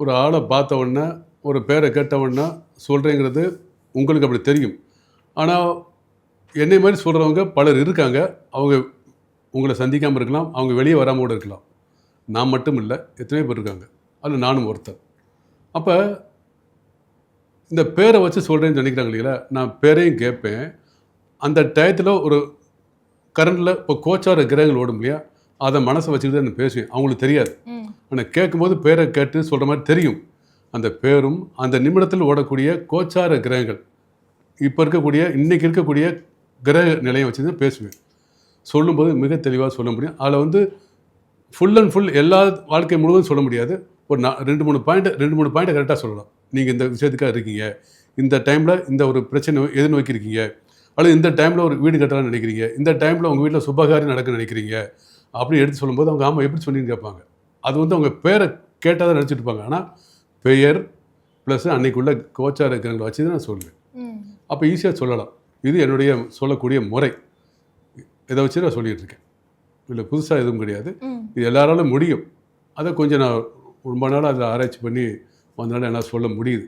ஒரு ஆளை பார்த்த உடனே ஒரு பேரை கேட்ட உடனே சொல்கிறேங்கிறது உங்களுக்கு அப்படி தெரியும். ஆனால் என்னை மாதிரி சொல்கிறவங்க பலர் இருக்காங்க. அவங்க உங்களை சந்திக்காமல் இருக்கலாம். அவங்க வெளியே வராமல் கூட இருக்கலாம். நான் மட்டும் இல்லை எத்தனையோ பேர் இருக்காங்க. அதில் நானும் ஒருத்தர் அப்போ இந்த பேரை வச்சு சொல்கிறேன்னு நினைக்கிறாங்க இல்லைங்களா? நான் பேரையும் கேட்பேன். அந்த டயத்தில் ஒரு கரண்டில் இப்போ கோச்சார கிரகங்கள் ஓடும் இல்லையா? அதை மனசை வச்சுக்கிட்டு நான் பேசுவேன். அவங்களுக்கு தெரியாது. ஆனால் கேட்கும்போது பேரை கேட்டு சொல்கிற மாதிரி தெரியும். அந்த பேரும் அந்த நிமிடத்தில் ஓடக்கூடிய கோச்சார கிரகங்கள். இப்போ இருக்கக்கூடிய இன்றைக்கி இருக்கக்கூடிய கிரக நிலையை வச்சு தான் பேசுவேன். சொல்லும்போது மிக தெளிவாக சொல்ல முடியும். அதில் வந்து ஃபுல் அண்ட் ஃபுல் எல்லா வாழ்க்கை முழுவதும் சொல்ல முடியாது. ஒரு நான் ரெண்டு மூணு பாயிண்ட் ரெண்டு மூணு பாயிண்ட்டை கரெக்டாக சொல்லலாம். நீங்கள் இந்த விஷயத்துக்காக இருக்கீங்க. இந்த டைமில் இந்த ஒரு பிரச்சனை எதிர்நோக்கி இருக்கீங்க அல்லது இந்த டைமில் ஒரு வீடு கட்டலாம்னு நினைக்கிறீங்க. இந்த டைமில் உங்கள் வீட்டில் சுபகாரியம் நடக்குன்னு நினைக்கிறீங்க. அப்படின்னு எடுத்து சொல்லும்போது அவங்க ஆமாம் எப்படி சொன்னீங்கன்னு கேட்பாங்க. அது வந்து அவங்க பேரை கேட்டால் தான் நினச்சிட்டு இருப்பாங்க. ஆனால் பெயர் ப்ளஸ் அன்னைக்குள்ள கோச்சார இருக்கிறவங்களை வச்சு தான் நான் சொல்லுவேன். அப்போ ஈஸியாக சொல்லலாம். இது என்னுடைய சொல்லக்கூடிய முறை. இதை வச்சு நான் சொல்லிட்டு இருக்கேன். இல்லை புதுசாக எதுவும் கிடையாது. இது எல்லாராலும் முடியும். அதை கொஞ்சம் நான் ரொம்ப நாள் அதில் ஆராய்ச்சி பண்ணி வந்தனால என்னால் சொல்ல முடியுது.